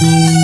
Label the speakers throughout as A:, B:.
A: အား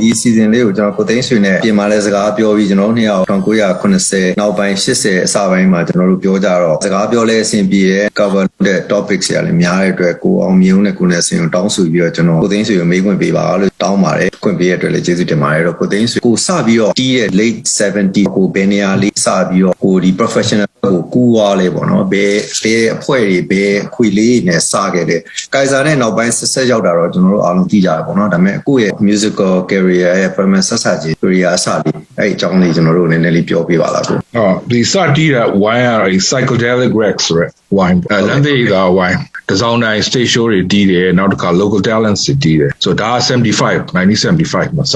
A: ကျေးဇူးပါကျွန်တော်ဒီ season လေးကိုကျွန်တော်ကိုသိန်းဆွေနဲ့ပြင်မာလဲစကားပြောပြီးကျွန်တော်တို့နှစ်ယောက်1980နောက်ပိုင်း80အစပိုင်းမှာကျွန်တော်တို့ပြောကြတော့စကားပြောလဲအဆင်ပြေတဲ့ cover တဲ့ topics တွေလည်းများတဲ့အတွက်ကိုအောင်မြုံနဲ့ကိုနဲ့ဆင်ကိုတောင်းဆိုပြီးတော့ကျွန်တော်ကိုသိန်းဆွေကိုမေးခွင့်ပေးပါလို့တောင်းပါတယ်ခွင့်ပေးရတဲ့အတွက်လည်းကျေးဇူးတင်ပါတယ်တော့ကိုသိန်းဆွေကိုစပြီးတော့တီးတဲ့ late 70ကိုဘယ်နေရာလေးစပြီးတော့ကိုဒီ professional ကိုကူးသွားလဲပေါ့နော်ဘယ်ဘယ်အဖွဲ့တွေဘယ်ခွေလေးနဲ့စခဲ့တဲ့ကင်ဆာနဲ့နောက်ပိုင်းဆက်ဆက်ရောက်တာတော့ကျွန်တော်တို့အားလုံးသိကြရပေါ့နော်ဒါပေမဲ့ကိုယ့်ရဲ့ musical career ရဲ့ permanent ဆက်ဆက်ကြီး career အစလေးအဲ့အကြောင်းလေးကျွန်တော်တို့နည်းနည်းလေးပြောပြပါလားကို
B: ဟောဒီစတီးတဲ့ wine ရ psychedelic rex ဆိုရယ် wine အဲလမ်းသေးက wine တစောင်းတိုင်း stage show တွေတီးတယ်နောက်တစ်ခါ local talents တွေတီးတယ်ဆိုတော့ဒါက75 1975မှာစ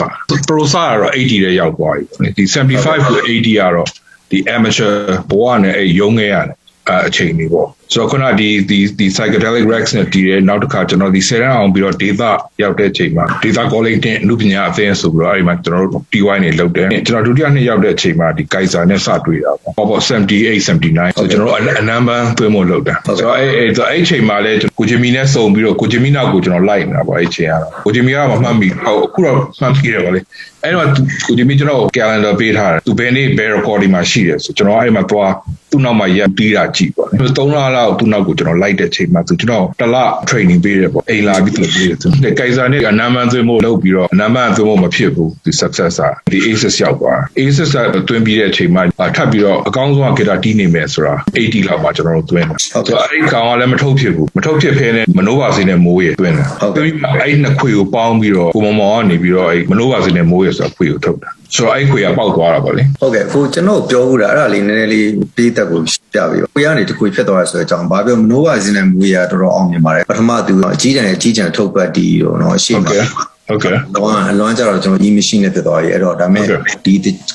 B: pro စရတော့80တဲ့ရောက်သွားပြီဒီ75ကို80ကတော့ဒီ amateur ဘဝနဲ့အဲရုံးခဲ့ရတယ်အဲအချိန်တွေပေါ့ ဆိုတော့ခုနဒီဒီဒီ psychedelic rex နဲ့တည်တယ်နောက်တစ်ခါကျွန်တော်ဒီဆယ်ရန်အောင်ပြီးတော့ data ရောက်တဲ့အချိန်မှာ data calling နဲ့အမှုပညာအသင်းဆိုပြီးတော့အဲဒီမှာကျွန်တော်တို့ TY နေလုပ်တယ်ကျွန်တော်ဒုတိယနှစ်ရောက်တဲ့အချိန်မှာဒီ Kaiser နဲ့စတွေ့တာပေါ့ပေါ့78 79ဆိုကျွန်တော်တို့အနမ်းပန်းသွင်းဖို့လုပ်တာဆိုတော့အဲအဲဆိုအဲ့အချိန်မှာလဲကိုဂျီမီနဲ့စုံပြီးတော့ကိုဂျီမီနောက်ကိုကျွန်တော်လိုက်နေတာပေါ့အဲ့အချိန်ကတော့ကိုဂျီမီကမမှတ်မိဟုတ်အခုတော့မှတ်မိတယ်ပေါ့လေအဲ့တော့ကိုဂျီမီကျွန်တော် calendar ပေးထားတယ်သူဘယ်နေ့ဘယ် recording မှာရှိတယ်ဆိုကျွန်တော်အဲ့မှာသွားသူ့နောက်မှာရပ်ပြီးတာကြည့်ပေါ့လေ3လလောက်သူ့နောက်ကိုကျွန်တော်လိုက်တဲ့ချိန်မှာသူကျွန်တော်တစ်လ training ပေးတယ်ပေါ့အိမ်လာပြီးသူပေးတယ်သူကင်ဆာနဲ့အနမ်းပန်းသွင်းဖို့လုပ်ပြီးတော့အနမ်းပန်းသွင်းဖို့မဖြစ်ဘူးဒီ successor ဒီ ASIS ရောက်သွား ASIS ကသွင်းပြီးတဲ့အချိန်မှာထပ်ပြီးတော့အကောင်းဆုံးက guitar တီးနေမယ်ဆိုတာ80လောက်မှာကျွန်တော်တို့သွင်းတယ်ဆိုတော့အဲ့ဒီကောင်ကလည်းမထုတ်ဖြစ်ဘူးမထုတ်ဖြစ်ဖဲနဲ့မနိုးပါစေနဲ့မိုးရသွင်းတယ်ပြီးအဲ့နှစ်ခွေကိုပေါင်းပြီးတော့ကိုမောင်မောင်ကနေပြီးတော့အဲ့မနိုးပါစေနဲ့မိုးရဆိုတာခွေကိုထုတ်တာ ဆိုတော့အဲ့ခွေကပေါက်သွားတာပေါ့လေ
A: ဟုတ်ကဲ့ကိုကျွန်တော်ပြောဦးတာအဲ့ဒါလေးနည်းနည်းလေးပေးသက်ကိုပြပြီးတော့ကိုရနေတခွေဖြစ်သွားရဆိုတဲ့အကြောင်းဘာပြောမနိုးပါစင်းနဲ့မူရတော်တော်အောင်မြင်ပါတယ်ပထမသူအကြီးတန်းနဲ့အကြီးတန်းထုတ်ပတ်တီးတော့เนาะအရှိ
B: ဟုတ်
A: မှာ
B: ကဲ့ဟုတ်ကဲ့
A: တော့အလွမ်းကြတော့ကျွန်တော် e-machine နဲ့ဖြစ်သွားပြီအဲ့တော့ဒါမဲ့ဒီ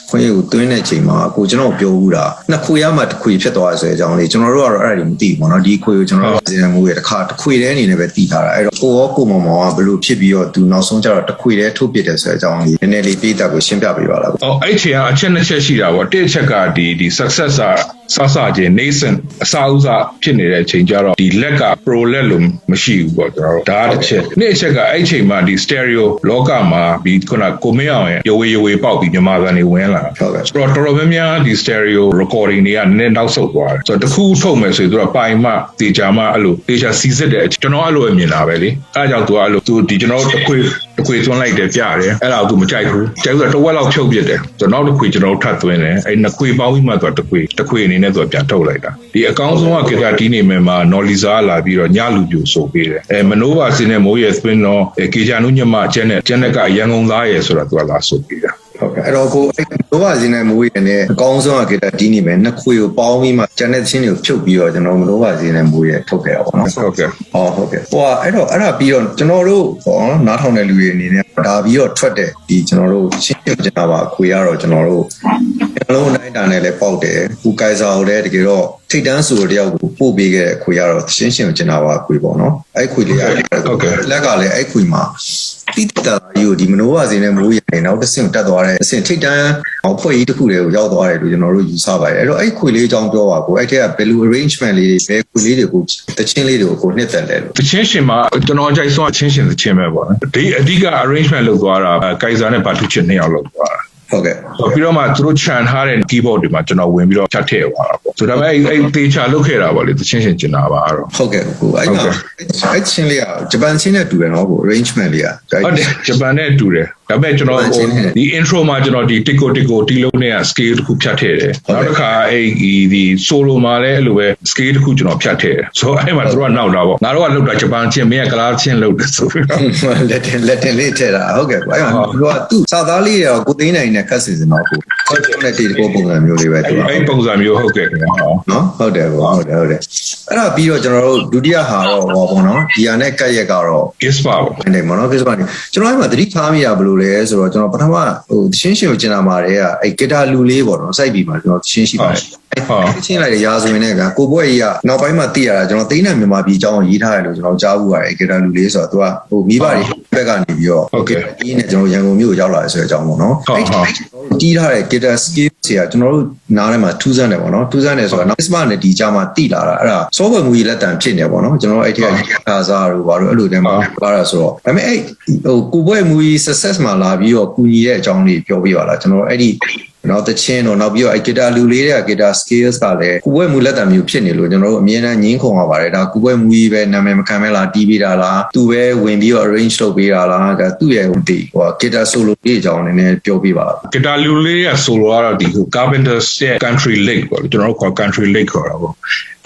A: ခွင့်ကိုတွင်းတဲ့ချိန်မှာကိုကျွန်တော်ပြောဦးတာနှစ်ခွေရမှတစ်ခွေဖြစ်သွားရဆိုတဲ့အကြောင်းလေးကျွန်တော်တို့ကတော့အဲ့ဒါတွေမသိဘူးပေါ့နော်ဒီခွေကိုကျွန်တော်တို့စင်မူရဲ့တစ်ခါတစ်ခွေတည်းအနေနဲ့ပဲတည်ထားတာအဲ့တော့ကိုရောကိုမောင်မောင်ကဘလို့ဖြစ်ပြီးတော့သူနောက်ဆုံးကျတော့တစ်ခွေတည်းထုတ်ပစ်တယ်ဆိုတဲ့အကြောင်းလေးနည်းနည်းလေးပေးသက်ကိုရှင်းပြပေးပါလား
B: အော်အဲ့ချိန်ကအချက်နှစ်ချက်ရှိတာပေါ့တစ်ချက်ကဒီဒီ successor စစချင်း nascent အစဥစားဖြစ်နေတဲ့အချိန်ကျတော့ဒီလက်က pro လက်လို့မရှိဘူးပေါ့ကျွန်တော်တို့ဒါကတစ်ချက်နေ့အချက်ကအဲ့ချိန်မှာဒီ stereo လောကမှာဒီခုနကိုမင်းအောင်ရဲ့ရဝေရဝေပေါက်ပြီးမြန်မာကန်တွေဝင်လာ
A: ဟုတ်ကဲ့
B: ဆိုတော့တော်တော်များများဒီ stereo recording တွေကနည်းနည်းနောက်ဆုတ်သွားတယ်ဆိုတော့တစ်ခုထုတ်မယ်ဆိုရင်သူကပိုင်မှတေချာမှအဲ့လိုတေချာစီစစ်တဲ့အချိန်ကျွန်တော်အဲ့လိုပဲမြင်တာပဲလေအဲ့ဒါကြောင့်သူကအဲ့လိုသူဒီကျွန်တော်တို့တစ်ခွေတစ်ခွေသွင်းလိုက်တယ်ပြတယ်အဲ့ဒါကိုသူမကြိုက်ဘူးကြိုက်ဘူးဆိုတော့တစ်ဝက်လောက်ဖြုတ်ပြစ်တယ်ဆိုတော့နောက်တစ်ခွေကျွန်တော်တို့ထပ်သွင်းတယ်အဲ့နှစ်ခွေပေါင်းပြီးမှသူကတစ်ခွေတစ်ခွေအနေနဲ့သူကပြန်ထုတ်လိုက်တာဒီအကောင်းဆုံးကဂီတာတီးနေမယ်မှာနော်လီဇာလာပြီးတော့ညလူပြိုဆိုပေးတယ်အဲမနိုးပါစင်းနဲ့မိုးရဲသွင်းတော့အဲကေဂျာနုညမကျန်တဲ့ကျန်တဲ့ကရန်ကုန်သားရဲဆိုတာသူကလာဆိုပေးတာ
A: ဟုတ်ကဲ့အဲ့တော့ကိုအဲ့လောဘစင်းနဲ့မူရနဲ့အကောင်းဆုံးအကေတာတီးနေမယ်နှစ်ခွေကိုပေါင်းပြီးမှကျန်တဲ့ချင်းတွေကိုဖြုတ်ပြီးတော့ကျွန်တော်မလောဘစင်းနဲ့မူရထုတ်ခဲ့တာပေါ့နော်
B: ဟုတ်ကဲ့
A: ဟောဟုတ်ကဲ့ဟိုကအဲ့တော့အဲ့ဒါပြီးတော့ကျွန်တော်တို့ဟောနားထောင်တဲ့လူတွေအနေနဲ့ဒါပြီးတော့ထွက်တဲ့ဒီကျွန်တော်တို့ရှင်းပြကြတာပါခွေရတော့ကျွန်တော်တို့အလုံးနိုင်တာနဲ့လည်းပေါက်တယ်ဟူကိုင်စာကိုလည်းတကယ်တော့ထိတ်တန်းဆိုတယောက်ကိုပို့ပေးခဲ့တဲ့ခွေရတော့ရှင်းရှင်းကျင်တာပါခွေပေါ့နော်အဲ့ခွေလေးရတယ်လက်ကလည်းအဲ့ခွေမှာ တိတတာကြီးကိုဒီမနိုးပါစေနဲ့မိုးရနေနောက်တစ်ဆင့်တက်သွားတဲ့အဆင့်ထိတ်တန်းအောင်ဖွဲ့ကြီးတစ်ခုတည်းကိုရောက်သွားတယ်လို့ကျွန်တော်တို့ယူဆပါတယ်အဲ့တော့အဲ့ခွေလေးအကြောင်းပြောပါကိုအဲ့ထက်ကဘယ်လို arrangement လေးတွေဘယ်ခွေလေးတွေကိုတချင်းလေးတွေကိုကိုနှစ်သက်လဲလို့
B: တချင်းရှင်မှာကျွန်တော်အကြိုက်ဆုံးအချင်းရှင်တချင်းပဲပေါ့နော်ဒီအဓိက arrangement လုပ်သွားတာကင်ဆာနဲ့ဘာတူချစ်နှစ်ယောက်လုပ်သွားတာ
A: ဟုတ်ကဲ့
B: ဆိုပြီးတော့မှသူတို့ခြံထားတဲ့ keyboard တွေမှာကျွန်တော်ဝင်ပြီးတော့ဖြတ်ထည့်သွားတာပေါ့ဆိုတော့အဲ့အဲ့တေချာလုပ်ခဲ့တာပေါ့လေတချင်းရှင်ကျင်တာပါအဲ့တော့
A: ဟုတ်ကဲ့ကိုအဲ့မှာအဲ့ချင်းလေးကဂျပန်ချင်းနဲ့တူတယ်နော်ကို arrangement လေးက
B: ဟုတ်တယ်ဂျပန်နဲ့တူတယ်ဒါပေမဲ့ကျွန်တော်ဟိုဒီ intro မှာကျွန်တော်ဒီ tico tico တီလုံးနဲ့ scale တစ်ခုဖြတ်ထည့်တယ်နောက်တစ်ခါအဲ့ဒီဒီ solo မှာလည်းအဲ့လိုပဲ scale တစ်ခုကျွန်တော်ဖြတ်ထည့်တယ်ဆိုတော့အဲ့မှာသူတို့ကနောက်တာပေါ့ငါတို့ကလောက်တာဂျပန်ချင်းမင်းကကလားချင်းလောက်တယ်ဆိုပြီးတော့
A: လက်တင်လက်တင်လေးထည့်တာဟုတ်ကဲ့ကိုအဲ့မှာသူကသူ့စာသားလေးရောကိုသိန်းနိုင်နဲ့ခတ်စီစင်တော့ကိုဟုတ်တယ်နဲ့ဒီကိုပုံစံမျိုးလေးပဲသူက
B: အဲ့ပုံစံမျိုးဟုတ်ကဲ့ခင်ဗျာဟော
A: နော်ဟုတ်တယ်ကိုဟုတ်တယ်ဟုတ်တယ်အဲ့ဒါပြီးတော့ကျွန်တော်တို့ဒုတိယဟာတော့ဟောပေါ့နော်ဒီဟာနဲ့ကတ်ရက်ကတော့
B: gift ပါပေါ့
A: နေမနော်ကိစ္စပါနေကျွန်တော်အဲ့မှာသတိထားမိရဘလို့လိုလဲဆိုတော့ကျွန်တော်ပထမဟိုတချင်းရှင်ကိုကျင်လာမှာတည်းကအဲ့ဂီတာလူလေးပေါ့နော်စိုက်ပြီးမှာကျွန်တော်တချင်းရှိပါတယ်
B: ဟုတ်
A: အဲ့ချင်းလိုက်တဲ့ရာဇဝင်နဲ့ကကိုဘွဲ့ကြီးကနောက်ပိုင်းမှာသိရတာကျွန်တော်သိန်းနဲ့မြန်မာပြည်အကြောင်းကိုရေးထားတယ်လို့ကျွန်တော်ကြားဘူးပါတယ်ဂီတာလူလေးဆိုတော့သူကဟိုမိဘတွေဘက်ကနေပြီးတော့ဒီနဲ့ကျွန်တော်ရန်ကုန်မြို့ကိုရောက်လာတယ်ဆိုတဲ့အကြောင်းပေါ့နော်အဲ့တီးထားတဲ့ guitar skill တွေကကျွန်တော်တို့နားထဲမှာထူးဆန်းတယ်ပေါ့နော်ထူးဆန်းတယ်ဆိုတာနောက် Christmas နဲ့ဒီကြားမှာတိလာတာအဲ့ဒါ software မူကြီးလက်တံဖြစ်နေပေါ့နော်ကျွန်တော်အဲ့ထက်ကခါစားတို့ဘာလို့အဲ့လိုတည်းမှာပါတာဆိုတော့ဒါပေမဲ့အဲ့ဟိုကိုဘွဲ့မူကြီး success မှာလာပြီးတော့ကူညီတဲ့အကြောင်းလေးပြောပြပါလားကျွန်တော်အဲ့ဒီနောက်တချင်းတော့နောက်ပြီးတော့အဲ့ guitar လူလေးတွေက guitar skills ကလည်းကိုဘွဲ့မူလက်တံမျိုးဖြစ်နေလို့ကျွန်တော်တို့အမြဲတမ်းငင်းခုန်ရပါတယ်ဒါကိုဘွဲ့မူကြီးပဲနာမည်မခံမဲလားတီးပေးတာလားသူပဲဝင်ပြီးတော့ arrange လုပ်ပေးတာလားဒါသူ့ရဲ့ဟိုဒီဟို guitar solo လေးအကြောင်းနည်းနည်းပြောပြပါလား
B: ဂီတာလူလေးကဆိုလိုကတော့ဒီ Carpenters ရဲ့ Country Lake ပေါ့ကျွန်တော်တို့ခေါ် Country Lake ခေါ်တာပေါ့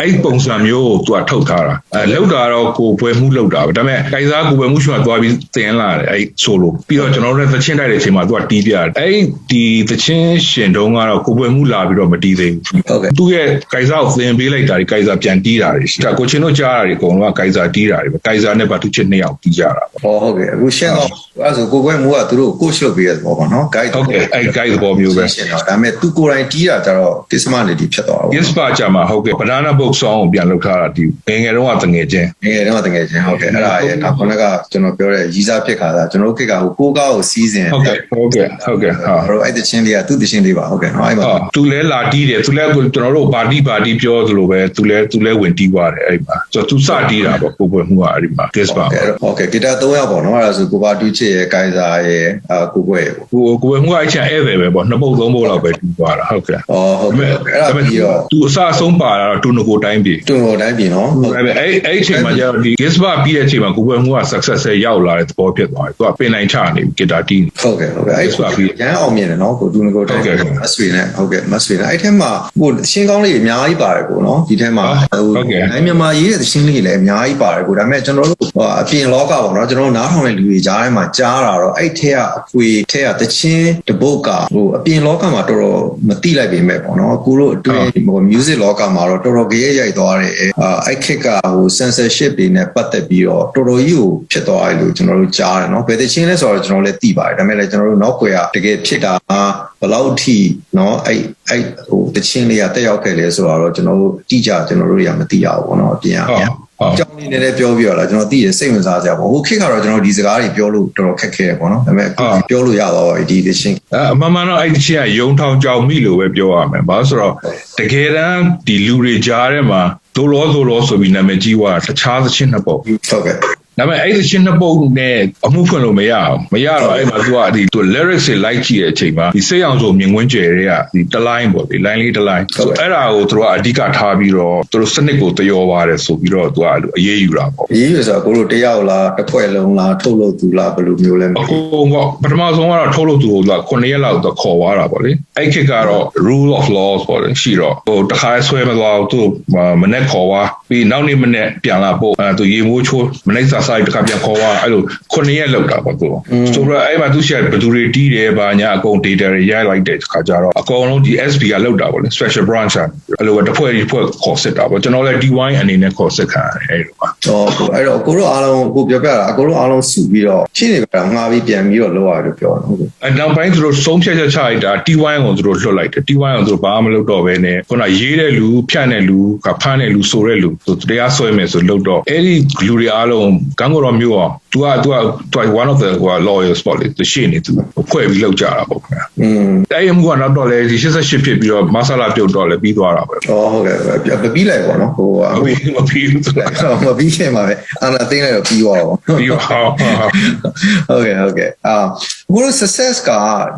B: အဲ့ဒီပုံစံမျိုးကိုသူကထုတ်ထားတာအဲလောက်တာတော့ကိုပွဲမှုလောက်တာပဲဒါပေမဲ့ကိုင်စားကိုပွဲမှုရှင်ကသွားပြီးတင်လာတယ်အဲ့ဆိုလိုပြီးတော့ကျွန်တော်တို့လည်းသချင်းတိုက်တဲ့အချိန်မှာသူကတီးပြတယ်အဲ့ဒီသချင်းရှင်တုံးကတော့ကိုပွဲမှုလာပြီးတော့မတီးသေးဘူး
A: ဟုတ်ကဲ့
B: သူ့ရဲ့ကိုင်စားကိုသင်ပေးလိုက်တာဒီကိုင်စားပြန်တီးတာတွေဒါကိုချင်းတို့ကြားတာတွေအကုန်လုံးကကိုင်စားတီးတာတွေပဲကိုင်စားနဲ့ဗတ်သူချစ်နှစ်ယောက်တီးကြတာပေါ့
A: ဟောဟုတ်ကဲ့အခုရှင်းတော့အဲ့ဒါဆိုကိုဘွဲ့မူကသူတို့ကို coach လုပ်ပေးရတဲ့ပေါ့နော် guide
B: ဟုတ်ကဲ့အဲ့ guide သဘောမျိုးပဲ
A: ရှင်းတော့ဒါပေမဲ့သူကိုယ်တိုင်တီးတာကြတော့ Christmas နဲ့ဒီဖြစ်သွားတာပေါ့
B: yes ပါကြမှာဟုတ်ကဲ့ banana book song ကိုပြန်လုပ်ထားတာဒီငယ်ငယ်တုန်းကတငယ်ချင်း
A: ငယ်တော့တကယ်ချင်းဟုတ်ကဲ့အဲ့ဒါရဲ့နောက်ခုနကကျွန်တော်ပြောတဲ့ရီးစားဖြစ်ခါတာကျွန်တော်တို့ခေတ်ကဟိုကိုကားကိုစီးစဉ်
B: ဟုတ်ကဲ့ဟုတ်ကဲ့ဟုတ်ကဲ့ဟာ
A: ကျွန်တော်အဲ့တချင်းလေးကသူ့တချင်းလေးပါဟုတ်ကဲ့နော်အဲ့မှာ
B: ဟာသူလဲလာတီးတယ်သူလဲကိုကျွန်တော်တို့ပါတီပါတီပြောသလိုပဲသူလဲသူလဲဝင်တီးသွားတယ်အဲ့ဒီမှာဆိုတော့သူစတီးတာပေါ့ကိုပွဲမှုကအဲ့ဒီမှာ yes ပါ
A: ဟုတ်ကဲ့ဂီတာ3ယောက်ပေါ့နော်အဲ့ဒါဆိုကိုပါတူချစ်ရဲ့ကိုင်စာရဲ့အာကိုကွဲရဲ့ပေါ့
B: ကိုကိုပွဲမှုကအဲ့ချင်ဧည့်သည်ပဲပေါ့နှစ်ပုတ်သုံးပုတ်လောက်ပဲတီးသွားတာဟုတ်ကဲ့
A: ဩဟုတ်ကဲ့အဲ့ဒါပြီးတော့
B: သူအစအဆုံးပါတာတော့တူနကိုတိုင်းပြီ
A: တွန်တော်တိုင်းပြင်နော်ဟုတ်
B: ဒါပေမဲ့အဲ့အဲ့အချိန်မှာကျတော့ဒီ guest bar ပြီးတဲ့အချိန်မှာကိုပွဲမှုက success ရဲ့ရောက်လာတဲ့သဘောဖြစ်သွားတယ်သူကပင်နိုင်ချနေပြီဂီတာတီးနေ
A: ဟုတ်ကဲ့ဟုတ်ကဲ့အဲ့ဆိုရန်အောင်မြင်တယ်နော်ကိုတူနကိုတိုင်းမဆွေနဲ့ဟုတ်ကဲ့မဆွေနဲ့အဲ့ထဲမှာဟိုရှင်းကောင်းလေးအများကြီးပါတယ်ကိုနော်ဒီထဲမှာဟိုအဲ့မြန်မာရေးတဲ့ရှင်းလေးလည်းအများကြီးပါတယ်ကိုဒါပေမဲ့ကျွန်တော်တို့ဟိုအပြင်လောကပေါ့နော်ကျွန်တော်တို့နားထောင်တဲ့လူတွေကြားထဲမှာကြားတာတော့အဲ့ထဲကအခွေထဲကတချင်းတပုတ်ကဟိုအပြင်လောကမှာတော်တော်တော့မတိလိုက်ပေမဲ့ပေါ့နော်အခုတို့အတွင်းဟို music လောကမှာတော့တော်တော်ကြရဲရိုက်သွားတယ်အဲ့ခက်ကဟို censorship တွေနဲ့ပတ်သက်ပြီးတော့တော်တော်ကြီးကိုဖြစ်သွားတယ်လို့ကျွန်တော်တို့ကြားတယ်နော်ဘယ်သချင်းလဲဆိုတော့ကျွန်တော်လည်းသိပါတယ်ဒါပေမဲ့လည်းကျွန်တော်တို့နောက်ွယ်ကတကယ်ဖြစ်တာဘယ်လောက်ထိနော်အဲ့အဲ့ဟိုသချင်းလေးကတက်ရောက်ခဲ့လဲဆိုတော့ကျွန်တော်တို့အတိအကျကျွန်တော်တို့ရမသိရဘူးပေါ့နော်အပြင်အပြင် အကြောင်းလေးနည်းနည်းပြောပြရလားကျွန်တော်သိရစိတ်ဝင်စားစရာပေါ့ဟိုခေတ်ကတော့ကျွန်တော်ဒီစကားတွေပြောလို့တော်တော်ခက်ခဲတယ်ပေါ့နော်ဒါပေမဲ့အခုပြောလို့ရတော့ဒီတချင်း
B: အဲအမှန်မှန်တော့အဲ့ဒီချင်းကယုံထောင်ကြောင်မိလို့ပဲပြောရမယ်။ဘာလို့ဆိုတော့တကယ်တမ်းဒီလူတွေကြားထဲမှာဒိုလောဒိုလောဆိုပြီးနာမည်ကြီးသွားတာတခြားသချင်းနှစ်ပုတ်
A: ဟုတ်ကဲ့
B: ဒါပေမဲ့အဲ့ဒီချင်းနှစ်ပုတ်နဲ့အမှုဖွင့်လို့မရအောင်မရတော့အဲ့မှာသူကဒီသူ lyrics တွေ like ကြည့်တဲ့အချိန်မှာဒီစိတ်အောင်ဆိုမြင်ကွင်းကျယ်တွေကဒီတလိုင်းပေါ့ဒီ line လေးတလိုင်းဆိုအဲ့ဒါကိုသူတို့ကအဓိကထားပြီးတော့သူတို့စနစ်ကိုတယောပါတယ်ဆိုပြီးတော့သူကအဲ့လိုအရေးယူတာပေါ့
A: ရေးရဆိုတော့ကိုတို့တယောက်လားတစ်ဖွဲ့လုံးလားထုတ်လို့သူလားဘယ်လိုမျိုးလဲမ
B: အ
A: သိ
B: ကုန်ကပထမဆုံးကတော့ထုတ်လို့သူက9ရက်လောက်တော့ခေါ်သွားတာပေါ့လေအဲ့ခေတ်ကတော့ rule of laws ပေါ့လေရှိတော့ဟိုတခါဆွဲမသွားဘူးသူမနေ့ခေါ်သွားပြီးနောက်နေ့မနေ့ပြန်လာပို့အဲသူရေမိုးချိုးမနေ့စာဆိုင်တခါပြန်ခေါ်သွားအဲ့လို9ရက်လောက်တာပေါ့သူဆိုတော့အဲ့မှာသူရှိဘယ်သူတွေတီးတယ်ဗာညာအကုန် data တွေရိုက်လိုက်တဲ့ခါကျတော့အကုန်လုံးဒီ SB ကလောက်တာပေါ့လေ special branch အဲ့လိုတစ်ဖွဲ့တစ်ဖွဲ့ခေါ်စစ်တာပေါ့ကျွန်တော်လည်း DY အနေနဲ့ခေါ်စစ်ခံရတယ်အဲ့လိုပါ
A: တော့ကိုအဲ့တော့ကိုတို့အားလုံးကိုပြောပြတာကိုတို့အားလုံးစုပြီးတော့ရှင်းနေကြတာငှားပြီးပြန်ပြီးတော့လောက်ရတယ်ပြောတာဟုတ်ကဲ့
B: အနောက်ပိုင်းသူတို့ဆုံးဖြတ်ချက်ချလိုက်တာ T1 ကိုသူတို့လွှတ်လိုက်တယ် T1 ကိုသူတို့ဘာမှမလုပ်တော့ဘဲနဲ့ခုနရေးတဲ့လူဖြန့်တဲ့လူကဖမ်းတဲ့လူဆိုတဲ့လူသူတရားဆွဲမယ်ဆိုလုပ်တော့အဲ့ဒီလူတွေအားလုံးကန်းကိုတော့မျိုး သူကသူကသူက one of the ဟို lawyers ပေါ့လေသူရှေ့နေသူဖွဲ့ပြီးလောက်ကြတာပေါ့ခင်ဗျာ
A: อืม
B: အဲ့ဒီမှုကနောက်တော့လေဒီ88ဖြစ်ပြီးတော့မဆလာပြုတ်တော့လေပြီးသွားတာပဲ
A: ဩဟုတ်ကဲ့မပြီးလိုက်ပေါ့နော်ဟို
B: ဟိုမပြီးဘူးသူက
A: မပြီးခင်ပါပဲအာနာသိမ်းလိုက်တော့ပြီးသွားတော့
B: ပြီးသွားဟု
A: တ်ကဲ့ဟုတ်ကဲ့အာအခုတို့ success က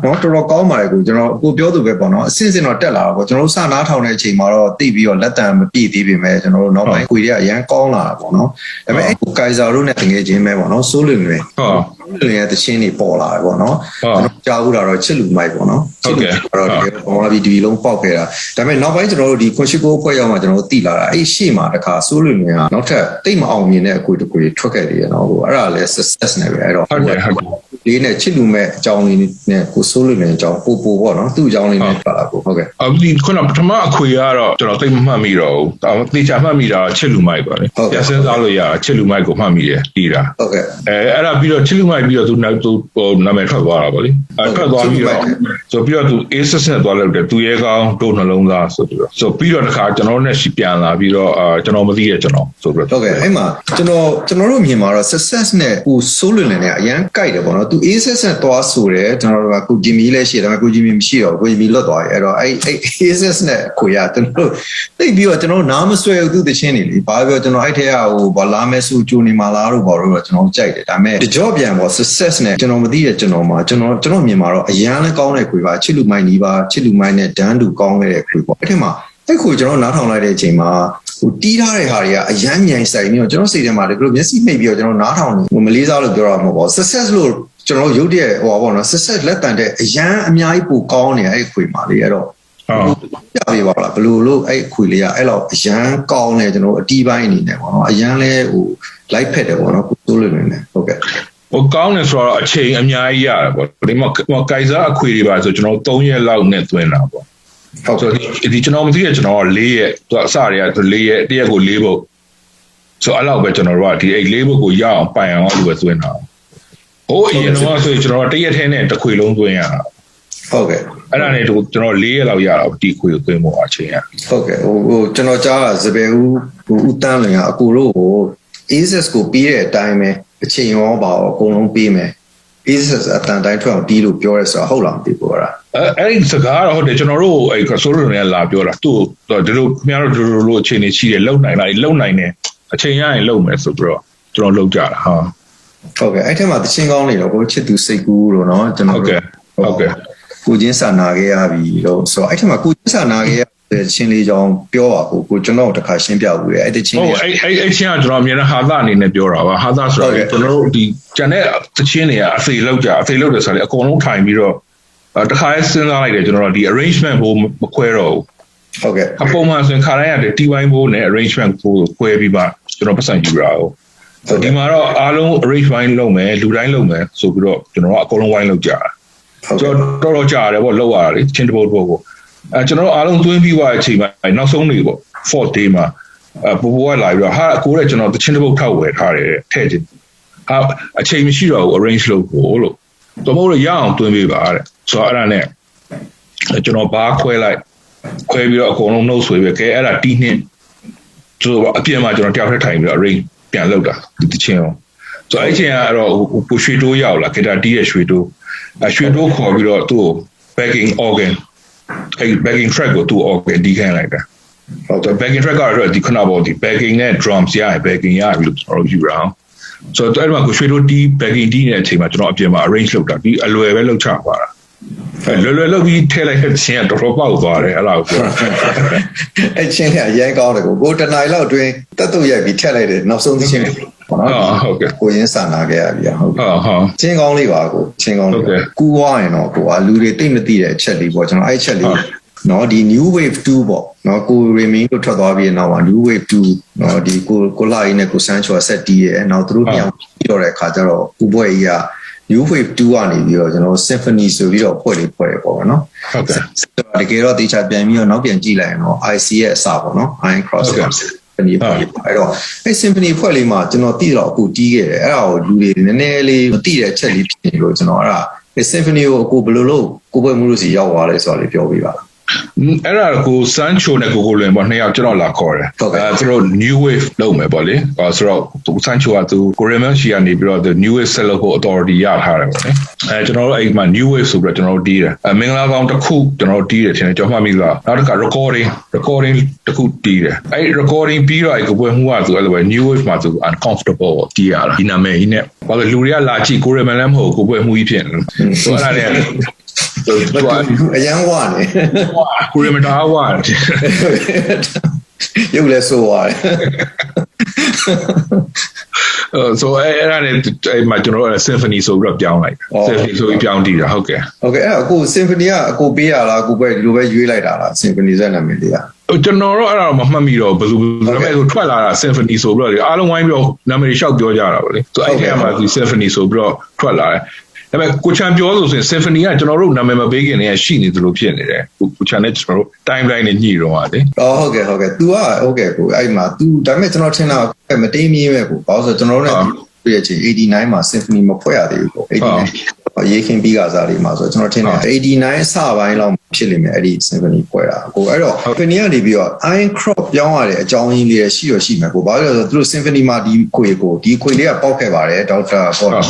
A: နော်တော်တော်ကောင်းပါတယ်ကိုကျွန်တော်အခုပြောသူပဲပေါ့နော်အစဉ်စဉ်တော့တက်လာတာပေါ့ကျွန်တော်တို့စနားထောင်တဲ့အချိန်မှာတော့တိပြီးတော့လက်တံမပြည့်သေးပေမဲ့ကျွန်တော်တို့နောက်ပိုင်းကိုရီးယားအရန်ကောင်းလာတာပေါ့နော်ဒါပေမဲ့အဲ့ကိုကိုင်ဆာတို့နဲ့တကယ်ချင်းပဲပေါ့နော်စိုးလွင်လွင်
B: ဟုတ်
A: စိုး လွင်ရဲ့တချင်းတွေပေါ်လာတယ်ပေါ့နော်
B: ဟုတ်
A: ကျွန်တော်ကြားဘူးတာတော့ချစ်လူမိုက်ပေါ့နော်
B: ဟုတ်ကဲ့
A: တော့ဒီဘောလာဘီဒီလုံးပေါက်ခဲ့တာဒါပေမဲ့နောက်ပိုင်းကျွန်တော်တို့ဒီကွန်ရှိကိုဖွဲ့ရောက်မှကျွန်တော်တို့သိလာတာအဲ့ရှေ့မှာတခါစိုးလွင်လွင်ကနောက်ထပ်တိတ်မအောင်မြင်တဲ့အကွေတကွေထွက်ခဲ့တယ်နော်ဟိုအဲ့ဒါလည်း success နဲ့ပဲအဲ့တော့
B: ဟုတ်တယ်ဟုတ်တယ်
A: လေးနဲ့ချစ်လူမဲ့အကြောင်းလေးနဲ့ကိုစိုးလူနဲ့အကြောင်းပို့ပို့ပေါ့နော်သူ့အကြောင်းလေးနဲ့ပါလာကိုဟုတ်ကဲ့
B: အခုဒီခုနပထမအခွေကတော့ကျွန်တော်သိမမှတ်မိတော့ဘူးဒါမှသေချာမှတ်မိတာချစ်လူမိုက်ပါလေပြန်စဉ်းစားလို့ရချစ်လူမိုက်ကိုမှတ်မိတယ်တီးတာ
A: ဟုတ်ကဲ့
B: အဲအဲ့ဒါပြီးတော့ချစ်လူမိုက်ပြီးတော့သူနောက်သူဟိုနာမည်ထွက်သွားတာပေါ့လေအဲထွက်သွားပြီးတော့ဆိုပြီးတော့သူ A6 နဲ့သွားလောက်တယ်သူရဲကောင်းတို့နှလုံးသားဆိုပြီးတော့ဆိုပြီးတော့တခါကျွန်တော်နဲ့ရှိပြန်လာပြီးတော့အာကျွန်တော်မသိရကျွန်တော်ဆိုပြီး
A: ဟုတ်
B: တော့
A: ကဲ့အဲ့မှာကျွန်တော်ကျွန်တော်တို့မြင်မှာတော့ success နဲ့ကိုစိုးလွင်လင်နဲ့အရန်ကြိုက်တယ်ပေါ့နော်သူ A6 နဲ့သွားဆိုတယ်ကျွန်တော်တို့ကကိုဂျီမီလည်းရှိတယ်ဒါပေမဲ့ကိုဂျီမီမရှိတော့ကိုဂျီမီလွတ်သွားပြီအဲ့တော့အဲ့အဲ့ A6 နဲ့ကိုရကျွန်တော်တို့သိပြီးတော့ကျွန်တော်နားမဆွဲဘူးသူတချင်းနေလေဘာပြောကျွန်တော်အဲ့ထဲကဟိုဘာလာမဲဆူဂျူနေမာလာတို့ဘာလို့တော့ကျွန်တော်ကြိုက်တယ်ဒါပေမဲ့ကြော့ပြန်ပေါ့ success နဲ့ကျွန်တော်မသိတဲ့ကျွန်တော်မှာကျွန်တော်ကျွန်တော်မြင်မှာတော့အရန်လည်းကောင်းတဲ့ခွေပါချစ်လူမိုင်းနီးပါချစ်လူမိုင်းနဲ့ဒန်းတူကောင်းခဲ့တဲ့ခွေပေါ့အဲ့ထက်မှာအဲ့ခွေကျွန်တော်နားထောင်လိုက်တဲ့အချိန်မှာဟိုတီးထားတဲ့ဟာတွေကအရမ်းမြိုင်ဆိုင်ပြီးတော့ကျွန်တော်စိတ်ထဲမှာတကယ်မျက်စိမှိတ်ပြီးတော့ကျွန်တော်နားထောင်နေမလေးစားလို့ပြောရမှာပေါ့ success လို့ကျွန်တော်ရုပ်တရက်ဟိုပါပေါ့နော် success လက်တန်တဲ့အရန်အများကြီးပိုကောင်းနေအဲ့ခွေမှာလေအဲ့တော့
B: ဟုတ်
A: ပြပေးပါလားဘယ်လိုလို့အဲ့ခွေလေးကအဲ့လောက်အရန်ကောင်းနေကျွန်တော်အတီးပိုင်းအနေနဲ့ပေါ့နော်အရန်လဲဟို light ဖက်တယ်ပေါ့နော်ကိုစိုးလို့နေတယ်ဟုတ်ကဲ့
B: ဟိုကောင်းတယ်ဆိုတော့အချိန်အများကြီးရတယ်ပေါ့ဒီမှာဟိုကိုင်စားအခွေတွေပါဆိုကျွန်တော်3ရက်လောက်နဲ့သွင်းတာပေါ့
A: ဟုတ်
B: ဆို
A: ကဲ့
B: တော့ဒီကျွန်တော်မသိရကျွန်တော်က၄ရက်သူအစတွေကသူ၄ရက်တရက်ကို၄ဘုတ်ဆိုအဲ့လောက်ပဲကျွန်တော်တို့ကဒီအဲ့၄ဘုတ်ကိုရအောင်ပိုင်အောင်လို့ပဲသွင်းတာဟိုအရင်တော့ဆိုရင်ကျွန်တော်တရက်ထဲနဲ့တစ်ခွေလုံးသွင်းရတာ
A: ဟုတ်ကဲ့
B: အဲ့ဒါနဲ့ကျွန်တော်၄ရက်လောက်ရတာဒီခွေကိုသွင်းဖို့အချိန်ရ
A: ဟုတ်ကဲ့ဟိုဟိုကျွန်တော်ကြားတာစပယ်ဦးဟိုဦးတန်းလင်ကအကူတို့ဟို ASS ကိုပြီးတဲ့အတိုင်းပဲ အချိန်ရောပါတော့အကုန်လုံးပြီးမယ် ASS အတန်တိုင်းထွက်အောင်တီးလို့ပြောရဲဆိုတော့ဟုတ်လားမသိဘူးအဲ့ဒါ
B: အဲအဲ့ဒီစကားတော့ဟုတ်တယ်ကျွန်တော်တို့အဲ့ဆိုလိုနေလာပြောတာသူ့ဒီလိုခင်ဗျားတို့ဒီလိုလိုအချိန်နေရှိတယ်လုံနိုင်လားလုံနိုင်တယ်အချိန်ရရင်လုံမယ်ဆိုပြီးတော့ကျွန်တော်လုံကြတာဟာ
A: ဟုတ်ကဲ့အဲ့ထက်မှာတချင်းကောင်းနေတော့ကိုချစ်သူစိတ်ကူးလို့เนาะကျွန်
B: ဟု
A: တော်
B: တ်ကဲ့ဟုတ်ကဲ့
A: ကိုချင်းစာနာခဲ့ရပြီလို့ဆိုတော့အဲ့ထက်မှာကိုချင်းစာနာခဲ့ရ တဲ့ချင်းလေးကြောင်းပြောပါကိုကိုကျွန်တော်တခါရှင်းပြဘူးလေအဲ့ဒီချင်း
B: ဟုတ်
A: လေး
B: အဲ့အဲ့အဲ့ချင်းကကျွန်တော်အမြဲတမ်းဟာသအနေနဲ့ပြောတာပါဟာသဆို
A: ဟုတ်
B: တော့
A: ကဲ့
B: ကျွန်တော်တို့ဒီကျန်တဲ့သချင်းတွေကအဖေလောက်ကြအဖေလောက်တယ်ဆိုတော့လေအကုန်လုံးထိုင်ပြီးတော့အဲတခါလဲစဉ်းစားလိုက်တယ်ကျွန်တော်တို့ဒီ arrangement ဘိုးမခွဲတော့ဘူး
A: ဟုတ်ကဲ့
B: အပုံမှန်ဆိုရင်ခါတိုင်းရတယ် T1 ဘိုးနဲ့ arrangement ဘိုးကိုခွဲပြီးမှကျွန်တော်ပတ်စံယူတာဟုတ်ဆိုတော့ဒီမှာတော့အားလုံး arrange wine လုပ်မယ်လူတိုင်းလုပ်မယ်ဆိုပြီးတော့ကျွန်တော်ကအကုန်လုံး wine လုပ်ကြတာ
A: ဟုတ်
B: ကျွန်
A: ကဲ့
B: တော်တော်တော်ကြာတယ်ပေါ့လောက်ရတာလေချင်းတပုတ်တပုတ်ကို အဲကျွန်တော်တို့အားလုံးသွင်းပြီးသွားတဲ့အချိန်မှာနောက်ဆုံးနေပေါ့ fourth day မှာအပူပူကလာပြီးတော့ဟာကိုယ်ကကျွန်တော်ချင်းတပုတ်ထောက်ဝယ်ထားတယ်ထဲ့ချင်းဟာအချိန်မရှိတော့ဘူး arrange လုပ်ဖို့လို့တော့မဟုတ်လို့ရအောင်သွင်းပေးပါတဲ့ဆိုတော့အဲ့ဒါနဲ့ကျွန်တော်ဘားခွဲလိုက်ခွဲပြီးတော့အကုန်လုံးနှုတ်ဆွေးပဲကဲအဲ့ဒါတီးနှင်းဆိုတော့အပြင်မှာကျွန်တော်တယောက်ထက်ထိုင်ပြီးတော့ arrange ပြန်လုပ်တာဒီချင်းအောင်ဆိုတော့အဲ့ချင်းကတော့ဟိုရွှေတိုးရောက်လာဂီတာတီးရဲ့ရွှေတိုးအရွှေတိုးခေါ်ပြီးတော့သူ့ကို backing organ အဲ backing track ကိုသူ့ organ ဒီခိုင်းလိုက်တာ
A: ဟုတ်ကဲ့
B: ဆို backing track ကတော့ဒီခဏပေါ်ဒီ backing နဲ့ drums ရရင် backing ရပြီလို့ကျွန်တော်တို့ယူရအောင်ဆိုတော့အဲ့ဒီမှာကိုရွှေတိုးဒီ backing ဒီနေတဲ့အချိန်မှာကျွန်တော်အပြင်မှာ arrange လုပ်တာဒီအလွယ်ပဲလုပ်ချပါတာအဲလွယ်လွယ်လုပ်ပြီးထည့်လိုက်တဲ့ချင်းကတော်တော်ပေါက်သွားတယ်အဲ့ဒါကိုပြော
A: အဲ့ချင်းလေးအရင်ကောင်းတယ်ကိုကိုတနိုင်လောက်အတွင်းတက်တုတ်ရိုက်ပြီးထက်လိုက်တယ်နောက်ဆုံးသချင်းလေး ပေါ့နော်
B: ဟုတ်ကဲ့
A: ကိုရင်းစာနာခဲ့ရပြီဟုတ်ကဲ့
B: ဟုတ်ဟုတ်
A: ချင်းကောင်းလေးပါကိုချင်းကောင်း
B: ဟုတ်ကဲ့
A: လေးကူးွားရင်တော့ကိုကလူတွေတိတ်မသိတဲ့အချက်လေးပေါ့ကျွန်တော်အဲ့အချက်လေး
B: ဟုတ်
A: နော်ဒီ new wave 2ပေါ့နော်ကို remain လို့ထွက်သွားပြီးရင်တော့ new wave 2နော်ဒီကိုကိုလာရင်းနဲ့ကိုစန်းချော်ဆက်တီးရဲ့နောက်သူတို့ပြောင်းပြီးတော့တဲ့အခါကျတော့ဥပွဲကြီးက new wave 2ကနေပြီးတော့ကျွန်တော် symphony ဆိုပြီးတော့ဖွဲ့လေးဖွဲ့ရပေါ့နော်
B: ဟုတ်ကဲ့
A: တကယ်တော့တေချာပြန်ပြီးတော့နောက်ပြန်ကြည့်လိုက်ရင်တော့ IC ရဲ့အစပေါ့နော် Iron Cross
B: ဟုတ်ကဲ့
A: symphony ဖွဲ့လေးပါအဲ့တော့အဲ့ symphony ဖွဲ့လေးမှာကျွန်တော်သိတော့အခုတီးခဲ့တယ်အဲ့ဒါကိုလူတွေနည်းနည်းလေးမသိတဲ့အချက်လေးဖြစ်နေလို့ကျွန်တော်အဲ့ဒါအဲ့ symphony ကိုအခုဘယ်လိုလုပ်ကိုပွဲမှုလို့စီရောက်သွားလဲဆိုတာလေးပြောပြပါလား
B: အဲ့ဒါကိုစန်းချိုနဲ့ကိုကိုလွင်ပေါ့နှစ်ယောက်ကျွန်တော်လာခေါ်တယ်
A: ဟုတ်ကဲ့
B: အဲသူတို့ new wave လုပ်မယ်ပေါ့လေအဲဆိုတော့သူစန်းချိုကသူကိုရီမန်ရှီကနေပြီးတော့ the new wave ဆက်လုပ်ဖို့ authority ရထားတယ်ပေါ့လေအဲကျွန်တော်တို့အဲ့မှာ new wave ဆိုပြီးတော့ကျွန်တော်တို့တီးတယ်အဲမင်္ဂလာဆောင်တစ်ခုကျွန်တော်တို့တီးတယ်ထင်တယ်ကျွန်တော်မှတ်မိလားနောက်တစ်ခါ recording recording တစ်ခုတီးတယ်အဲ့ recording ပြီးတော့အဲ့ကိုပွဲမှုကသူအဲ့လိုပဲ new wave မှာသူ uncomfortable ပေါ့တီးရတာဒီနာမည်ကြီးနဲ့ဘာလို့လူတွေကလာကြည့်ကိုရီမန်လည်းမဟုတ်ကိုပွဲမှုကြီးဖြစ်နေလို့ဆိုတော့အဲ့ဒါ တိတ်သွား
A: အရန်ဝါနေ
B: ကိုရမတာဝါ
A: ရုပ်လည်းဆိုးသွားတယ်
B: အဲဆိုအဲအဲ့ဒါနဲ့အဲ့မှာကျွန်တော်က symphony ဆိုပြီးတော့ပြောင်းလိုက် symphony ဆိုပြီးပြောင်းတည်တာဟုတ်ကဲ့
A: ဟုတ်ကဲ့အဲ့အခု symphony ကအကိုပေးရလားကိုပဲဒီလိုပဲရွေးလိုက်တာလား symphony ဆိုတဲ့နာမည်လေးက
B: ကျွန်တော်တော့အဲ့ဒါတော့မမှတ်မိတော့ဘယ်လိုနာမည်ဆိုထွက်လာတာ symphony ဆိုပြီးတော့အားလုံးဝိုင်းပြီးတော့နာမည်လျှောက်ပြောကြတာပါလေဆိုအဲ့ထဲမှာဒီ symphony ဆိုပြီးတော့ထွက်လာတယ် ဒါပေမဲ့ကိုချန်ပြောလို့ဆိုရင် symphony ကကျွန်တော်တို့နာမည်မပေးခင်တည်းကရှိနေသလိုဖြစ်နေတယ်ကိုကိုချန်နဲ့ကျွန်တော်တို့ timeline နဲ့ညှိတော့ပါလေ
A: အော်ဟုတ်ကဲ့ဟုတ်ကဲ့ तू อ่ะဟုတ်ကဲ့ကိုအဲ့မှာ तू ဒါပေမဲ့ကျွန်တော်ထင်တာမတိမင်းပဲကိုဘာလို့ဆိုကျွန်တော်တို့လည်းပြည့်ချင်89မှာ symphony မဖွဲ့ရသေးဘူးပေါ့89ရေးခင်ပြီးကစားလေးမှာဆိုကျွန်တော်ထင်တယ်89အစပိုင်းလောက်ဖြစ်လိမ့်မယ်အဲ့ဒီ symphony ဖွဲ့တာကိုအဲ့တော့ symphony ကနေပြီးတော့ iron crop ပြောင်းရတဲ့အကြောင်းရင်းလေးရှိရရှိမယ်ကိုဘာလို့လဲဆိုတော့သူတို့ symphony မှာဒီခွေကိုဒီခွေလေးကပေါက်ခဲ့ပါတယ်ဒေါက်တာပေါ့နော်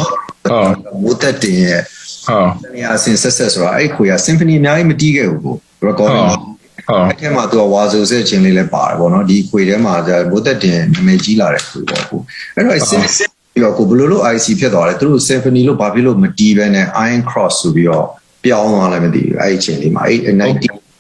A: မိုးသက်တင်ရဲ့
B: ဟုတ်
A: နေရာစင်ဆက်ဆက်ဆိုတာအဲ့ခွေက symphony အများကြီးမတီးခဲ့ဘူးကို recording
B: ဟုတ်
A: အဲ့ထဲမှာသူကဝါဆိုဆက်ခြင်းလေးလည်းပါတယ်ဗောနော်ဒီခွေထဲမှာじゃဘိုးသက်တင်နာမည်ကြီးလာတဲ့ခွေပေါ့ကိုအဲ့တော့ဆင်ပြီးတော့ကိုဘယ်လိုလုပ် IC ဖြစ်သွားလဲသူတို့ symphony လို့ဘာဖြစ်လို့မတီးပဲနဲ့ iron cross ဆိုပြီးတော့ပြောင်းသွားလည်းမသိဘူးအဲ့ဒီအချိန်လေးမှာအဲ့90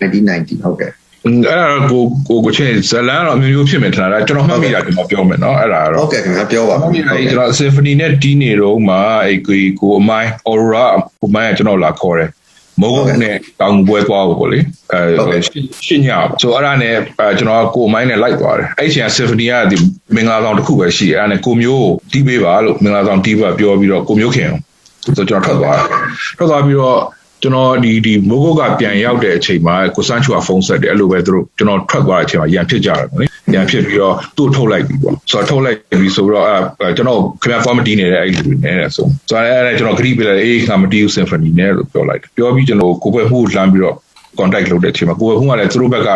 A: 1990ဟုတ်ကဲ့
B: အဲ့ဒါကိုကိုကိုချင်းဇလန်တော့အမျိုးမျိုးဖြစ်မယ်ထင်တာဒါကျွန်တော်မှတ်မိတာကျွန်တော်ပြောမယ်နော်အဲ့ဒါတော့
A: ဟုတ်ကဲ့ခင်ဗျာပြောပါ
B: မှတ်မိတာအဲ့ကျွန်တော် symphony နဲ့တီးနေတော့မှအဲ့ကိုကိုအမိုင်း aura ကိုမိုင်းကကျွန်တော်လာခေါ်တယ်မုံနဲ့တောင်ပွဲသွားဖို့ပေါ့လေအဲရှင်းညပါဆိုအဲ့ဒါနဲ့ကျွန်တော်ကိုမိုင်းနဲ့လိုက်သွားတယ်အဲ့ချိန် symphony ကဒီမင်္ဂလာဆောင်တစ်ခုပဲရှိတယ်အဲ့ဒါနဲ့ကိုမျိုးတီးပေးပါလို့မင်္ဂလာဆောင်တီးပါပြောပြီးတော့ကိုမျိုးခင်ဆိုကျွန်တော်ထွက်သွားတယ်ထွက်သွားပြီးတော့ ကျွန်တော်ဒီဒီမိုးကုတ်ကပြန်ရောက်တဲ့အချိန်မှာကိုစန်းချူကဖုန်းဆက်တယ်အဲ့လိုပဲသူတို့ကျွန်တော်ထွက်သွားတဲ့အချိန်မှာရန်ဖြစ်ကြတယ်ပေါ့လေရန်ဖြစ်ပြီးတော့သူ့ထုတ်လိုက်ပြီပေါ့ဆိုတော့ထုတ်လိုက်ပြီဆိုတော့အဲကျွန်တော်ခင်ဗျာ comedy နေတဲ့အဲ့လူတွေနဲ့ဆိုဆိုတော့အဲ့ဒါကျွန်တော်ဂရိပေးလိုက်အေး comedy symphony နဲ့လို့ပြောလိုက်တယ်ပြောပြီးကျွန်တော်ကိုပဲမှုလှမ်းပြီးတော့ contact လုပ်တဲ့အချိန်မှာကိုပဲမှုကလည်းသူတို့ဘက်က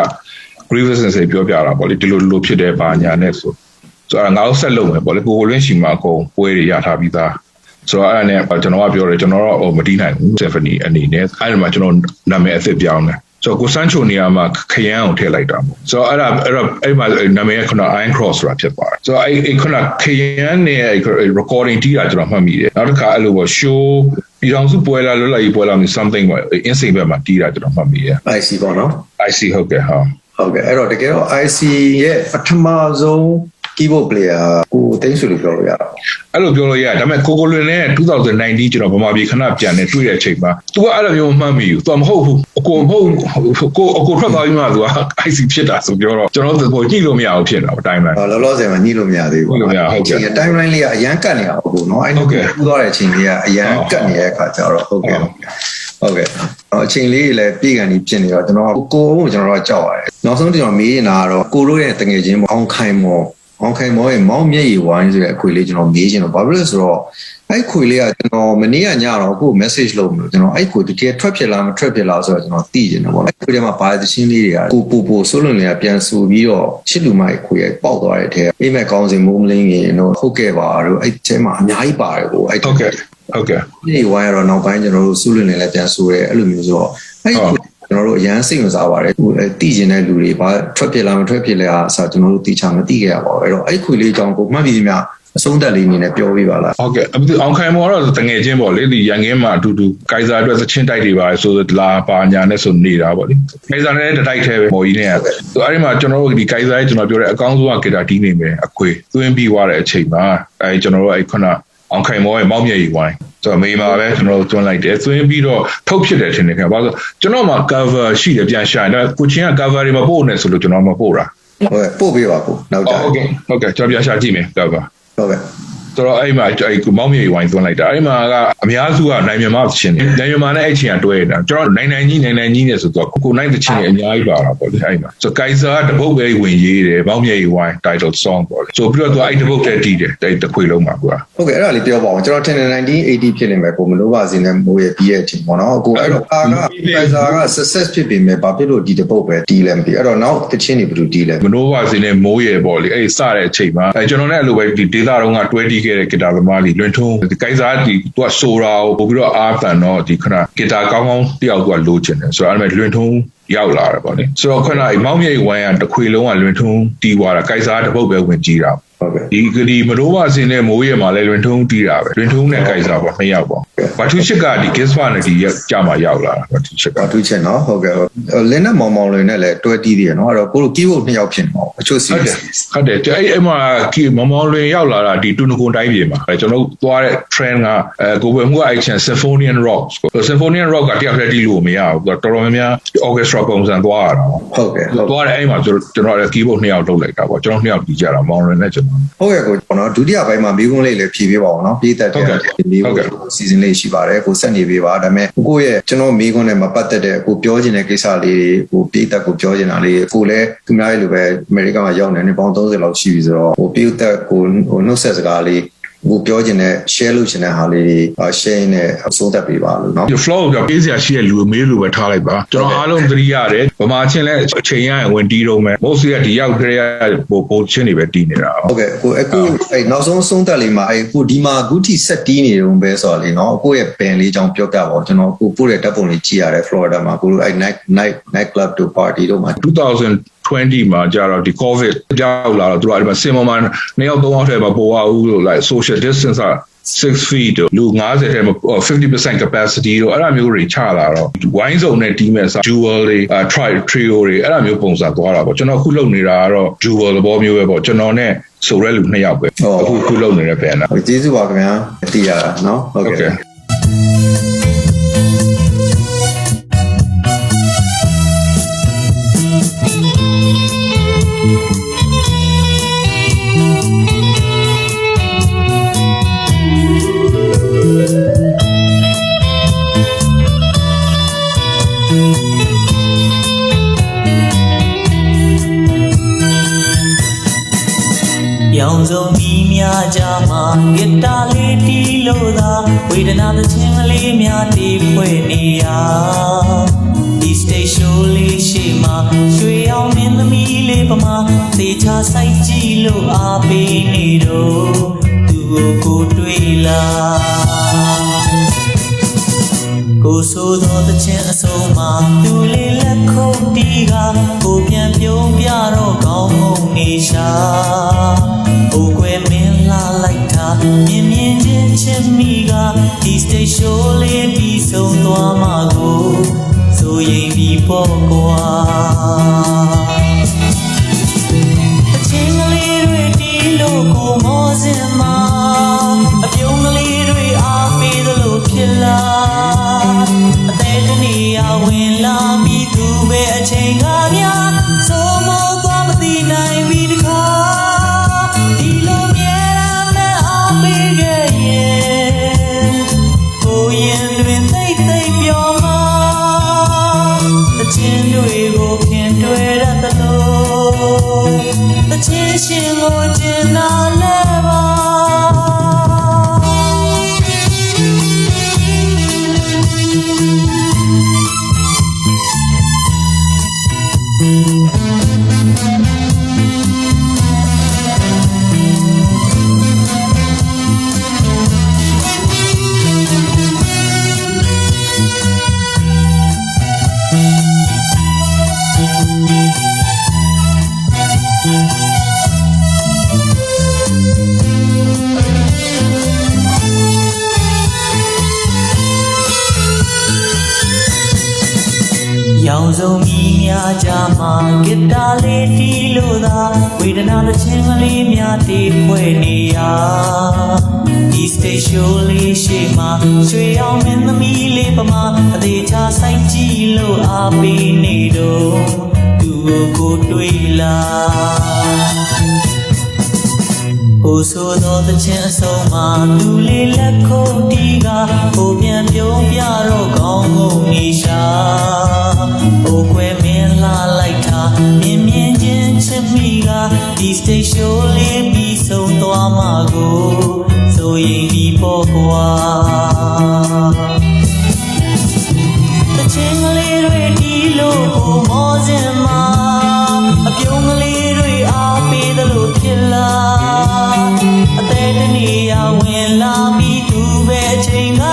B: grievances တွေပြောပြတာပေါ့လေဒီလိုလိုဖြစ်တယ်ဘာညာနဲ့ဆိုဆိုတော့ငါတို့ဆက်လုပ်မယ်ပေါ့လေကိုကိုလင်းရှိမှာအကုန်ပွဲတွေရထားပြီးသား ဆိုတော့အဲ့ဒါနဲ့ကျွန်တော်ကပြောတယ်ကျွန်တော်တော့ဟိုမတီးနိုင်ဘူး symphony အနေနဲ့အဲ့ဒီမှာကျွန်တော်နာမည်အသစ်ပြောင်းတယ်ဆိုတော့ကိုစန်းချိုနေရာမှာခရမ်းအောင်ထည့်လိုက်တာပေါ့ဆိုတော့အဲ့ဒါအဲ့တော့အဲ့မှာနာမည်ကခုန iron cross ဆိုတာဖြစ်သွားတယ်ဆိုတော့အဲ့အဲ့ခုနခရမ်းနဲ့ recording တီးတာကျွန်တော်မှတ်မိတယ်နောက်တစ်ခါအဲ့လိုပေါ့ show ပြည်တော်စုပွဲလာလွတ်လပ်ရေးပွဲလာမျိုး something ပေါ့ insane ဘက်မှာတီးတာကျွန်တော်မှတ်မိတယ်
A: IC ပေါ့နော်
B: I see ဟုတ်ကဲ့ဟာ
A: ဟုတ်ကဲ့အဲ့တော့တကယ်တော့ IC ရဲ့ပထမဆုံး keyboard player ကိုသိန်းစုလို့ပြောလို့ရတာ
B: အဲ့လိုပြောလို့ရတယ်ဒါပေမဲ့ကိုကိုလွင်နဲ့2019ကျွန်တော်ဗမာပြည်ခဏပြန်နေတွေ့တဲ့အချိန်မှာ तू ကအဲ့လိုမျိုးမှတ်မိဘူး तू မဟုတ်ဘူးအကိုမဟုတ်ကိုအကိုထွက်သွားပြီးမှ तू က IC ဖြစ်တာဆိုပြောတော့ကျွန်တော်တို့ညှိလို့မရဘူးဖြစ်တာပေါ့ timeline
A: လောလောဆယ်မှာညှိလို့မရသေးဘူး
B: ညှိလို့မရဟုတ်ကဲ့
A: ဒီ timeline လေးကအရန်ကတ်နေတာပေါ့နော်အဲ့
B: ဟုတ်ကဲ့
A: ပူသွားတဲ့အချိန်လေးကအရန်ကတ်နေတဲ့အခါကျတော့ဟုတ်ကဲ့
B: ဟုတ်
A: ဟုတ်ကဲ့အော်အချိန်လေးလည်းပြည်ကန်ပြီးဖြစ်နေတော့ကျွန်တော်ကိုကိုကိုကျွန်တော်ကကြောက်ရတယ်နောက်ဆုံးကျွန်တော်မေးနေတာကတော့ကိုတို့ရဲ့တငယ်ချင်းပေါ့အောင်ခိုင်မော် အောင်ခိုင်မော်ရဲ့မောင်မျက်ရည်ဝိုင်းဆိုတဲ့အခွေလေးကျွန်တော်မေးချင်တော့ဘာဖြစ်လဲဆိုတော့အဲ့ခွေလေးကကျွန်တော်မနေ့ကညတော့အခု message လုပ်မလို့ကျွန်တော်အဲ့ခွေတကယ်ထွက်ဖြစ်လားမထွက်ဖြစ်လားဆိုတော့ကျွန်တော်သိချင်တယ်ပေါ့အဲ့ခွေထဲမှာပါတဲ့ချင်းလေးတွေကကိုပူပူဆိုးလွန်တွေကပြန်ဆူပြီးတော့ချစ်လူမိုက်ခွေရဲ့ပေါက်သွားတဲ့ထဲအိမ်မက်ကောင်းစင်မိုးမလင်းရင်တော့ဟုတ်ကဲ့ပါတော့အဲ့ထဲမှာအများကြီးပါတယ်ကိုအဲ့
B: ဟုတ်ကဲ့ဟုတ်ကဲ့
A: ဒီဝိုင်းကတော့နောက်ပိုင်းကျွန်တော်တို့စုလွင်နေလဲပြန်ဆိုရဲအဲ့လိုမျိုးဆိုတော့အဲ့ဒီ ကျွန်တော်တို့အရန်စိတ်ဝင်စားပါတယ်ဟိုတိကျင်တဲ့လူတွေဘာထွက်ဖြစ်လားမထွက်ဖြစ်လဲအားဆိုကျွန်တော်တို့တိချာမသိခဲ့ရပါဘူးအဲ့တော့အဲ့ခွေလေးအကြောင်းကိုမှတ်ပြီးမြအဆုံးသက်လေးအနေနဲ့ပြောပြပါလား
B: ဟုတ်ကဲ့အခုအောင်ခိုင်မော်တော့တငယ်ချင်းပေါ့လေဒီရန်ကင်းမှာအတူတူကైဇာအတွက်သချင်းတိုက်တွေပါဆိုလာပါညာနဲ့ဆိုနေတာပေါ့လေကైဇာနဲ့တတိုက်သေးပဲမော်ကြီးနဲ့ဆိုအဲ့ဒီမှာကျွန်တော်တို့ဒီကైဇာရဲ့ကျွန်တော်ပြောတဲ့အကောင်းဆုံးကဂီတာတီးနေမယ်အခွေသွင်းပြီးသွားတဲ့အချိန်မှာအဲကျွန်တော်တို့အဲ့ခုန အောင်ခိုင်မော်ရဲ့မောက်မြေကြီးဝိုင်းဆိုတော့မိမှာပဲကျွန်တော်တို့တွန်းလိုက်တယ်သွင်းပြီးတော့ထုတ်ဖြစ်တယ်ထင်တယ်ခင်ဗျာဘာလို့ကျွန်တော်မှာ cover ရှိတယ်ပြန်ရှာတယ်ကိုချင်းက cover တွေမပို့နဲ့ဆိုလို့ကျွန်တော်မပို့တာ
A: ဟုတ်ကဲ့ပို့ပေးပါကိုနောက်ကြ
B: ဟုတ်ကဲ့ဟုတ်ကဲ့ကျွန်တော်ပြန်ရှာကြည့်မယ် cover
A: ဟုတ်ကဲ့
B: ဆိုတော့အဲ့မှာအဲ့မောင်မြေဝိုင်းသွင်းလိုက်တာအဲ့မှာကအများစုကနိုင်မြန်မာသချင်းတွေနိုင်မြန်မာနဲ့အဲ့ချင်းကတွဲနေတာကျွန်တော်နိုင်နိုင်ကြီးနိုင်နိုင်ကြီးနဲ့ဆိုတော့ကိုနိုင်သချင်းတွေအများကြီးပါတာပေါ့လေအဲ့မှာဆိုကင်ဆာကတပုတ်ပဲဝင်ရေးတယ်မောင်မြေဝိုင်း title song ပေါ့လေဆိုပြီးတော့သူအဲ့တပုတ်တည်းတီးတယ်အဲ့တစ်ခွေလုံးမှာကွာ
A: ဟုတ်ကဲ့အဲ့ဒါလေးပြောပါအောင်ကျွန်တော်ထင်တယ်1980ဖြစ်နေမယ်ကိုမလို့ပါစေနဲ့မိုးရဲ့ပြီးရဲ့အချိန်ပေါ့နော်ကိုအဲ့တော့အာကပက်ဇာက success ဖြစ်ပေမဲ့ဘာဖြစ်လို့ဒီတပုတ်ပဲတီးလဲမသိအဲ့တော့နောက်တချင်းတွေဘယ်လိုတီးလဲ
B: မနိုးပါစေနဲ့မိုးရယ်ပေါ့လေအဲ့စတဲ့အချိန်မှာအဲ့ကျွန်တော်လည်းအဲ့လိုပဲဒီဒေတာတုန်းကတွဲတီးခဲ့တဲ့ဂီတာသမားကြီးလွင်ထုံးဒီကိုင်စားဒီသူကဆိုတာကိုပို့ပြီးတော့အားတန်တော့ဒီခဏဂီတာကောင်းကောင်းတယောက်ကလိုချင်တယ်ဆိုတော့အဲ့မဲ့လွင်ထုံးရောက်လာတယ်ပေါ့လေဆိုတော့ခဏမောင်မြိတ်ဝိုင်းကတစ်ခွေလုံးကလွင်ထုံးတီးသွားတာကိုင်စားတစ်ပုတ်ပဲဝင်ကြည့်တာ
A: ဟုတ်ကဲ့
B: ဒီဒီမနိုးပါစင်နဲ့မိုးရမှာလဲလွင်ထုံးတီးတာပဲလွင်ထုံးနဲ့ကိုင်စားပေါ့နှစ်ယောက်ပေါ့ဘာသူချစ်ကဒီ Gispa နဲ့ဒီကြာမှရောက်လာတာဘာသူချစ်က
A: အထူးချက်နော်ဟုတ်ကဲ့လင်းနဲ့မောင်မောင်လွင်နဲ့လည်းတွဲတီးသေးရနော်အဲ့တော့ကိုလို keyboard နှစ်ယောက်ဖြစ်နေပါအချို့စီ
B: ဟုတ်တယ်ဟုတ်တယ်အဲ့အဲ့မှာကီမမောင်လွင်ရောက်လာတာဒီတူနကွန်တိုင်းပြည်မှာကျွန်တော်တို့သွားတဲ့ trend ကအဲကိုယ်ပဲမှုအဲ့ချန် symphonian rock symphonian rock ကတယောက်တည်းတီးလို့မရဘူးတော်တော်များများ orchestra ပုံစံသွားရတာပေါ့
A: ဟုတ်ကဲ့ဟုတ်
B: သွားတယ်အဲ့မှာကျွန်တော်ကျွန်တော်လည်း keyboard နှစ်ယောက်လုပ်လိုက်တာပေါ့ကျွန်တော်နှစ်ယောက်တီးကြတာမောင်လွင်နဲ့ကျွန်တော်
A: ဟုတ်ကဲ့ကိုကျွန်တော်ဒုတိယပိုင်းမှာမိကုန်းလေးလည်းဖြည့်ပေးပါအောင်နော်ပြည်သက်တဲ့
B: ဟုတ်ကဲ့
A: မိ
B: ဟုတ်
A: ကု
B: ကဲ့
A: န်းစီစဉ်လေးရှိပါတယ်ကိုဆက်နေပေးပါဒါပေမဲ့ကိုယ့်ရဲ့ကျွန်တော်မိကုန်းနဲ့မပတ်သက်တဲ့ကိုပြောချင်တဲ့ကိစ္စလေးကိုပြည်သက်ကိုပြောချင်တာလေးကိုလည်းသူများရဲ့လိုပဲအမေရိကန်မှာရောက်နေနေပေါင်း30လောက်ရှိပြီဆိုတော့ဟိုပြည်သက်ကိုဟိုနှုတ်ဆက်စကားလေး ကိုပြောချင်တဲ့ share လုပ်ချင်တဲ့ဟာလေးတွေ share နဲ့အစိုးသက်ပေးပါလို့เนาะ
B: ဒီ flow ကပေးစရာရှိတဲ့လူမေးလို့ပဲထားလိုက်ပါကျွန်တော်အားလုံးသတိရတယ်ဗမာချင်းလည်းအချိန်ရရင်ဝင်တီးတော့မယ် most ကဒီရောက်ကြရပိုပိုချင်းတွေပဲတီးနေတာ
A: ဟုတ်ကဲ့ကိုအခုအဲ့နောက်ဆုံးဆုံးသက်လေးမှာအဲ့ကိုဒီမှာဂုတိဆက်တီးနေတုန်းပဲဆိုတော့လေเนาะကိုရဲ့ band လေးကြောင်းပြောပြပါဦးကျွန်တော်ကိုပို့တဲ့ဓာတ်ပုံလေးကြည့်ရတယ် Florida မှာကိုအဲ့ night night night club to party တို့မှာ
B: 2020မှာကြာတော့ဒီ covid ကြောက်လာတော့သူတို့အဲ့ဒီမှာစင်မမန်နှစ်ယောက်သုံးယောက်ထဲမှာပိုရဦးလို့ like social distance က6 feet တို့လူ90ထဲမှာ50% capacity တို့အဲ့ဒါမျိုးတွေချလာတော့ဝိုင်းစုံနဲ့တီးမဲ့စား jewel တွေ try trio တွေအဲ့ဒါမျိုးပုံစံသွားတာပေါ့ကျွန်တော်အခုလုပ်နေတာကတော့ jewel သဘောမျိုးပဲပေါ့ကျွန်တော်နဲ့ဆိုရဲလူနှစ်ယောက်ပဲအခုခုလုပ်နေတဲ့ band က
A: ကျေးဇူးပါခင်ဗျာတည်ရတာเนาะဟုတ်
B: ဟုတ်
A: ကဲ့
C: ရောင်စုံပြီးများကြမှာဂစ်တာလေးတီးလို့သာဝေဒနာသချင်းကလေးများတီးဖွင့်နေရဒီ station လေးရှိမှာရွှေအောင်မင်းသမီးလေးပမာသေချာဆိုင်ကြည့်လို့အားပေးနေတော့သူကိုကိုတွေ့လာ ကိုဆိုသောတခြင်းအဆုံးမှာသူလေးလက်ခုပ်တီးကကိုပြန်ပြုံးပြတော့ကောင်းမုံနေရှာဟိုကွယ်မင်းလာလိုက်တာမြင်မြင်ချင်းချစ်မိကဒီ station လေးပြီးဆုံးသွားမှာကိုဆိုရင်ဒီပေါ့ကွာ တာလေးတီးလို့သာဝေဒနာသချင်းကလေးများတီးဖွဲ့နေရဒီ station လေးရှိမှာရွှေအောင်မင်းသမီးလေးပမာအသေးချာဆိုင်ကြည့်လို့အားပေးနေတော့သူကိုကိုတွေ့လာဟိုဆိုသောတခြင်းအဆုံးမှာသူလေးလက်ခုပ်တီးကဟိုပြန်ပြုံးပြတော့ကောင်းကုန်နေရှာဟိုခွဲမင်းလာလိုက်တာ မြင်မြင်ချင်းချစ်မိကဒီ station လေးပြီးဆုံးသွားမှာကိုဆိုရင်ဒီပေါ့ကွာတချင်းကလေးတွေတီးလို့ကိုမောစင်မှာအပြုံးကလေးတွေအားပေးသလိုဖြစ်လာအသေးတနေရဝင်လာပြီးသူပဲအချိန်က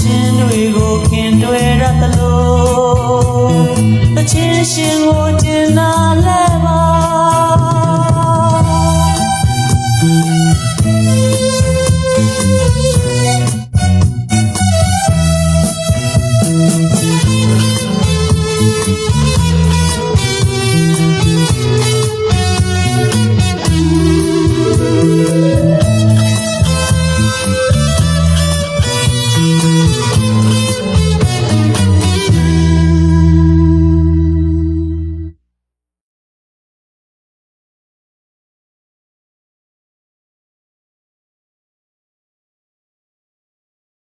C: ခြင်းတွေကိုခင်တွေ့ရသလိုတခြင်းရှင်ကိုကျင်နာလဲပါ